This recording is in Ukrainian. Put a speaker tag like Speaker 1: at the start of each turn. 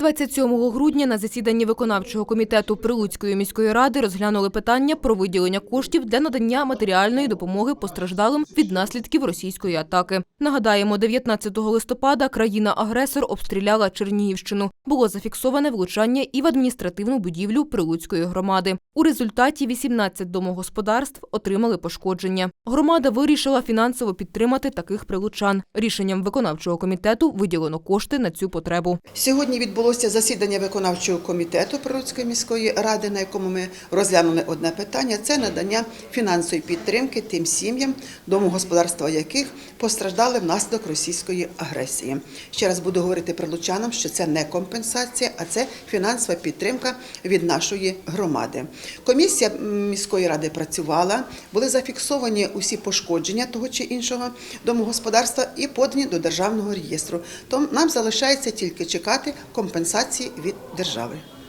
Speaker 1: 27 грудня на засіданні виконавчого комітету Прилуцької міської ради розглянули питання про виділення коштів для надання матеріальної допомоги постраждалим від наслідків російської атаки. Нагадаємо, 19 листопада країна-агресор обстріляла Чернігівщину. Було зафіксоване влучання і в адміністративну будівлю Прилуцької громади. У результаті 18 домогосподарств отримали пошкодження. Громада вирішила фінансово підтримати таких прилучан. Рішенням виконавчого комітету виділено кошти на цю потребу.
Speaker 2: Сьогодні відбулося засідання виконавчого комітету Прилуцької міської ради, на якому ми розглянули одне питання: це надання фінансової підтримки тим сім'ям, домогосподарства яких постраждали внаслідок російської агресії. Ще раз буду говорити прилучанам, що це не компенсація, а це фінансова підтримка від нашої громади. Комісія міської ради працювала, були зафіксовані усі пошкодження того чи іншого домогосподарства і подані до державного реєстру. Тому нам залишається тільки чекати компенсації від держави.